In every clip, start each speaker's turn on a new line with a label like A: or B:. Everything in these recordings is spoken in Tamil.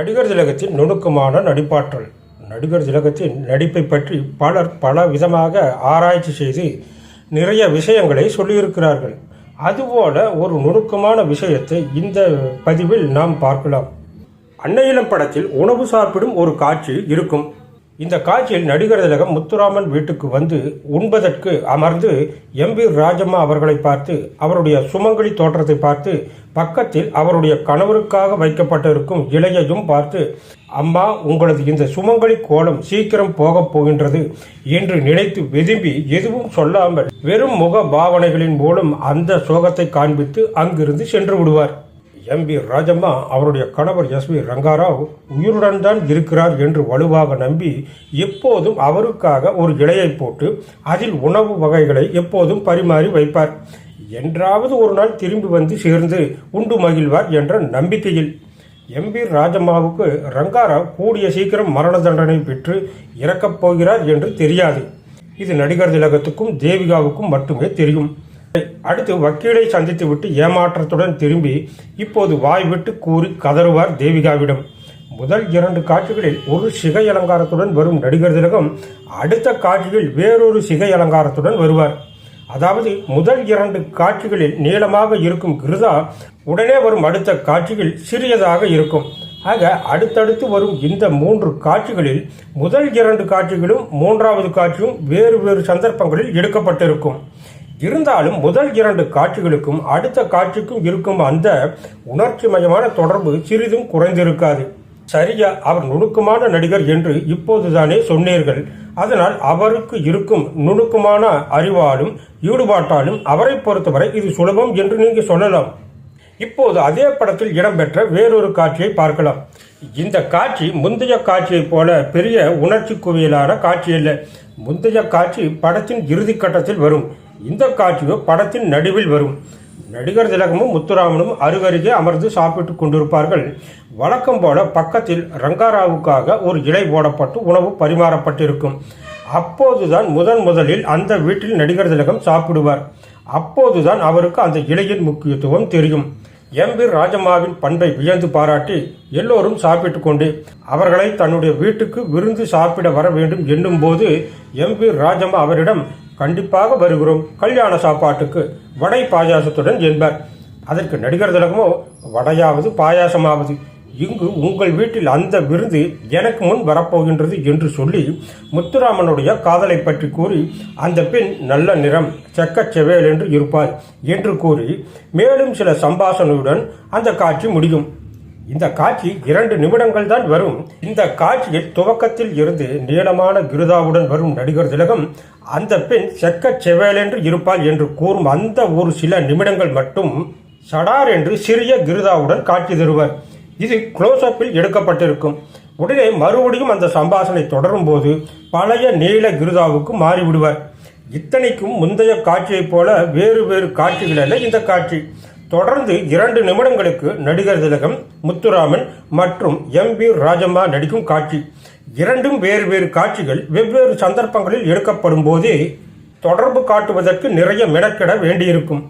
A: நடிகர் திலகத்தின் நுணுக்கமான நடிப்பாற்றல். நடிகர் திலகத்தின் நடிப்பை பற்றி பலர் பல விதமாக ஆராய்ச்சி செய்து நிறைய விஷயங்களை சொல்லியிருக்கிறார்கள். அதுபோல ஒரு நுணுக்கமான விஷயத்தை இந்த பதிவில் நாம் பார்க்கலாம். அன்னையிலம் படத்தில் உணவு சாப்பிடும் ஒரு காட்சி இருக்கும். இந்த காட்சியில் நடிகர் திலகம் முத்துராமன் வீட்டுக்கு வந்து உண்பதற்கு அமர்ந்து எம் வி ராஜம்மா அவர்களை பார்த்து அவருடைய சுமங்கலி தோற்றத்தை பார்த்து பக்கத்தில் அவருடைய கணவருக்காக வைக்கப்பட்டிருக்கும் இலையையும் பார்த்து அம்மா உங்களது இந்த சுமங்கலி கோலம் சீக்கிரம் போகப் போகின்றது என்று நினைத்து விரும்பி எதுவும் சொல்லாமல் வெறும் முக பாவனைகளின் மூலம் அந்த சோகத்தை காண்பித்து அங்கிருந்து சென்று விடுவார். எம்பி ராஜம்மா அவருடைய கணவர் எஸ் வி ரங்காராவ் உயிருடன் தான் இருக்கிறார் என்று வலுவாக நம்பி எப்போதும் அவருக்காக ஒரு இலையை போட்டு அதில் உணவு வகைகளை எப்போதும் பரிமாறி வைப்பார். என்றாவது ஒரு நாள் திரும்பி வந்து சேர்ந்து உண்டு மகிழ்வார் என்ற நம்பிக்கையில் எம்பி ராஜம்மாவுக்கு ரங்காராவ் கூடிய சீக்கிரம் மரண தண்டனை பெற்று இறக்கப் போகிறார் என்று தெரியாது. இது நடிகர் திலகத்துக்கும் தேவிகாவுக்கும் மட்டுமே தெரியும். அடுத்து வக்கீலை சந்தித்துவிட்டு ஏமாற்றத்துடன் திரும்பி இப்போது வாய் விட்டு கூறி கதறுவார் தேவிகாவிடம். முதல் இரண்டு காட்சிகளில் ஒரு சிகை அலங்காரத்துடன் வரும் நடிகர் திலகம் அடுத்த காட்சியில் வேறொரு சிகை அலங்காரத்துடன் வருவார். அதாவது முதல் இரண்டு காட்சிகளில் நீளமாக இருக்கும் கிருதா உடனே வரும் அடுத்த காட்சியில் சிறியதாக இருக்கும். ஆக அடுத்தடுத்து வரும் இந்த மூன்று காட்சிகளில் முதல் இரண்டு காட்சிகளும் மூன்றாவது காட்சியும் வேறு வேறு சந்தர்ப்பங்களில் எடுக்கப்பட்டிருக்கும். இருந்தாலும் முதல் இரண்டு காட்சிகளுக்கும் அடுத்த காட்சிக்கும் இருக்கும் அந்த உணர்ச்சிமயமான தொடர்பு சிறிதும் குறைந்திருக்காது. சரியா அவர் நுணுக்கமான நடிகர் என்று இப்போதுதானே சொன்னீர்கள். அதனால் அவருக்கு இருக்கும் நுணுக்கமான அறிவாலும் ஈடுபாட்டாலும் அவரை பொறுத்தவரை இது சுலபம் என்று நீங்க சொல்லலாம். இப்போது அதே படத்தில் இடம்பெற்ற வேறொரு காட்சியை பார்க்கலாம். இந்த காட்சி முந்தைய காட்சியைப் போல பெரிய உணர்ச்சி குவியலான காட்சி அல்ல முந்தைய காட்சி படத்தின் இறுதி கட்டத்தில் வரும். இந்த காட்சியோ படத்தின் நடுவில் வரும். நடிகர் திலகமும் முத்துராமனும் அருகருகே அமர்ந்து சாப்பிட்டுக் கொண்டிருப்பார்கள். வழக்கம் போல பக்கத்தில் ரங்காராவுக்காக ஒரு இலை போடப்பட்டு உணவு பரிமாறப்பட்டிருக்கும். அப்போதுதான் முதன் முதலில் அந்த வீட்டில் நடிகர் திலகம் சாப்பிடுவார். அப்போதுதான் அவருக்கு அந்த இலையின் முக்கியத்துவம் தெரியும். எம்பி ராஜம்மாவின் பண்பை வியந்து பாராட்டி எல்லோரும் சாப்பிட்டு கொண்டு அவர்களை தன்னுடைய வீட்டுக்கு விருந்து சாப்பிட வர வேண்டும் என்னும் போது எம்பி ராஜம்மா அவரிடம் கண்டிப்பாக வருகிறோம். கல்யாண சாப்பாட்டுக்கு வடை பாயாசத்துடன் என்பார். அதற்கு நடிகர் திலகமோ வடையாவது பாயாசமாவது. இங்கு உங்கள் வீட்டில் அந்த விருந்து எனக்கு முன் வரப்போகின்றது என்று சொல்லி முத்துராமனுடைய காதலை பற்றி கூறி அந்த பெண் நல்ல நிறம் செக்க செவேல் என்று இருப்பார் என்று கூறி மேலும் சில சம்பாஷணையுடன் அந்த காட்சி முடியும். இந்த காட்சி இரண்டு நிமிடங்கள் தான் வரும். இந்த காட்சியில் துவக்கத்தில் இருந்து நீளமான கிருதாவுடன் வரும் நடிகர் திலகம் அந்த பெண் செக்க செவேலென்று இருப்பாள் என்று கூறும் அந்த ஒரு சில நிமிடங்கள் மட்டும் சடார் என்று சிறிய கிருதாவுடன் காட்சி தருவர். இது க்ளோஸ்அப்பில் எடுக்கப்பட்டிருக்கும். உடனே மறுபடியும் அந்த சம்பாஷணை தொடரும் போது பழைய நீல கிருதாவுக்கு மாறிவிடுவார். இத்தனைக்கும் முந்தைய காட்சியைப் போல வேறு வேறு காட்சிகள் அல்ல இந்த காட்சி. தொடர்ந்து இரண்டு நிமிடங்களுக்கு நடிகர் திலகம் முத்துராமன் மற்றும் எம் பி ராஜம்மா நடிக்கும் காட்சி. இரண்டும் வேறு வேறு காட்சிகள் வெவ்வேறு சந்தர்ப்பங்களில் எடுக்கப்படும் போதே தொடர்பு காட்டுவதற்கு நிறைய மெனக்கிட வேண்டியிருக்கும்.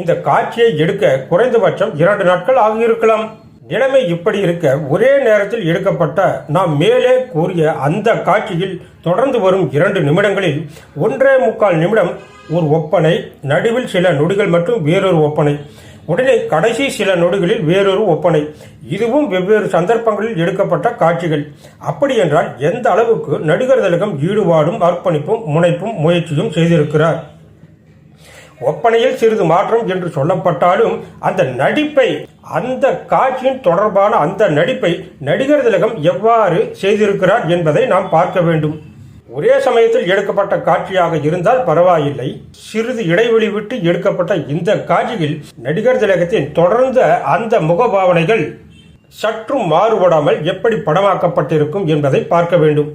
A: இந்த காட்சியை எடுக்க குறைந்தபட்சம் இரண்டு நாட்கள் ஆகியிருக்கலாம். நிலைமை இப்படி இருக்க ஒரே நேரத்தில் எடுக்கப்பட்ட நாம் மேலே கூறிய அந்த காட்சியில் தொடர்ந்து வரும் இரண்டு நிமிடங்களில் ஒன்றே முக்கால் நிமிடம் ஒரு ஒப்பனை நடுவில் சில நொடிகள் மற்றும் வேறொரு ஒப்பனை. உடனே கடைசி சில நொடிகளில் வேறொரு ஒப்பனை. இதுவும் வெவ்வேறு சந்தர்ப்பங்களில் எடுக்கப்பட்ட காட்சிகள். அப்படி என்றால் எந்த அளவுக்கு நடிகர் திலகம் ஈடுபாடும் அர்ப்பணிப்பும் முனைப்பும் முயற்சியும் செய்திருக்கிறார்? ஒப்பனையில் சிறிது மாற்றம் என்று சொல்லப்பட்டாலும் அந்த நடிப்பை அந்த காட்சியின் தொடர்பான அந்த நடிப்பை நடிகர் திலகம் எவ்வாறு செய்திருக்கிறார் என்பதை நாம் பார்க்க வேண்டும். ஒரே சமயத்தில் எடுக்கப்பட்ட காட்சியாக இருந்தால் பரவாயில்லை. சிறிது இடைவெளி விட்டு எடுக்கப்பட்ட இந்த காட்சியில் நடிகர் திலகத்தின் தொடர்ந்த அந்த முகபாவனைகள் சற்றும் மாறுபடாமல் எப்படி படமாக்கப்பட்டிருக்கும் என்பதை பார்க்க வேண்டும்.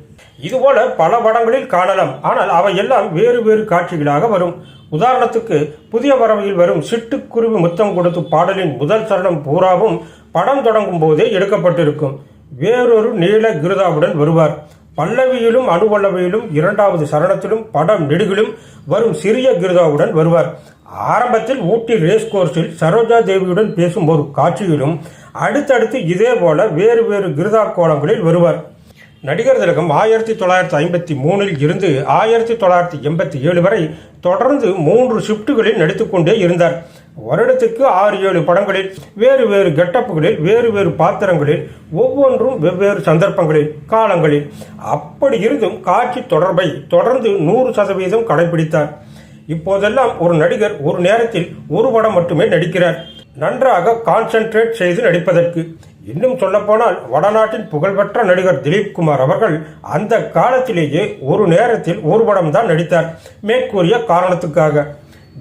A: இதுபோல பல படங்களில் காணலாம். ஆனால் அவை எல்லாம் வேறு வேறு காட்சிகளாக வரும். உதாரணத்துக்கு புதிய பறவையில் வரும் சிட்டுக்குருவி முத்தம் கொடுத்து பாடலின் முதல் சரணம் பூராவும் படம் தொடங்கும் போதே எடுக்கப்பட்டிருக்கும். வேறொரு நீல கிருதாவுடன் வருவார். பல்லவியிலும் அணுபல்லவியிலும் இரண்டாவது சரணத்திலும் படம் நெடுகிலும் வரும் சிறிய கிருதாவுடன் வருவார். ஆரம்பத்தில் ஊட்டி ரேஸ் கோர்ஸில் சரோஜா தேவியுடன் பேசும் ஒரு காட்சியிலும் அடுத்தடுத்து இதே போல வேறு வேறு கிருதா கோலங்களில் வருவார். நடிகர் திலகம் ஆயிரத்தி தொள்ளாயிரத்தி ஐம்பத்தி மூணில் இருந்து ஆயிரத்தி தொள்ளாயிரத்தி எண்பத்தி ஏழு வரை தொடர்ந்து மூன்று ஷிப்டுகளில் நடித்துக்கொண்டே இருந்தார். வருடத்துக்கு ஆறு ஏழு படங்களில் வேறு வேறு கெட்டப்புகளில் வேறு வேறு பாத்திரங்களில் ஒவ்வொன்றும் வெவ்வேறு சந்தர்ப்பங்களில் காலங்களில். அப்படி இருந்தும் காட்சி தொடர்பை தொடர்ந்து நூறு சதவீதம் கடைபிடித்தார். இப்போதெல்லாம் ஒரு நடிகர் ஒரு நேரத்தில் ஒரு படம் மட்டுமே நடிக்கிறார். நன்றாக கான்சென்ட்ரேட் செய்து நடிப்பதற்கு. இன்னும் சொல்லப்போனால் வடநாட்டின் புகழ்பெற்ற நடிகர் திலீப் குமார் அவர்கள் அந்த காலத்திலேயே ஒரு நேரத்தில் ஒரு படம் தான் நடித்தார். மேற்கூறிய காரணத்துக்காக.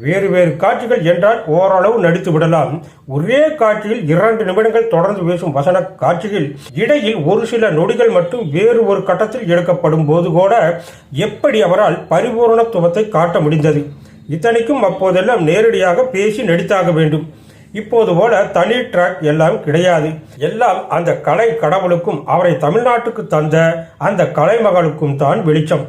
A: வேறு வேறு காட்சிகள் என்றால் ஓரளவு நடித்து விடலாம். ஒரே காட்சியில் இரண்டு நிமிடங்கள் தொடர்ந்து பேசும் வசன காட்சியில் இடையில் ஒரு சில நொடிகள் மட்டும் வேறு ஒரு கட்டத்தில் எடுக்கப்படும் போது கூட எப்படி அவரால் பரிபூரணத்துவத்தை காட்ட முடிந்தது? இத்தனைக்கும் அப்போதெல்லாம் நேரடியாக பேசி நடித்தாக வேண்டும். இப்போது போல தனி ட்ராக் எல்லாம் கிடையாது. எல்லாம் அந்த கலை கடவுளுக்கும் அவரை தமிழ்நாட்டுக்கு தந்த அந்த கலைமகளுக்கும் தான் வெளிச்சம்.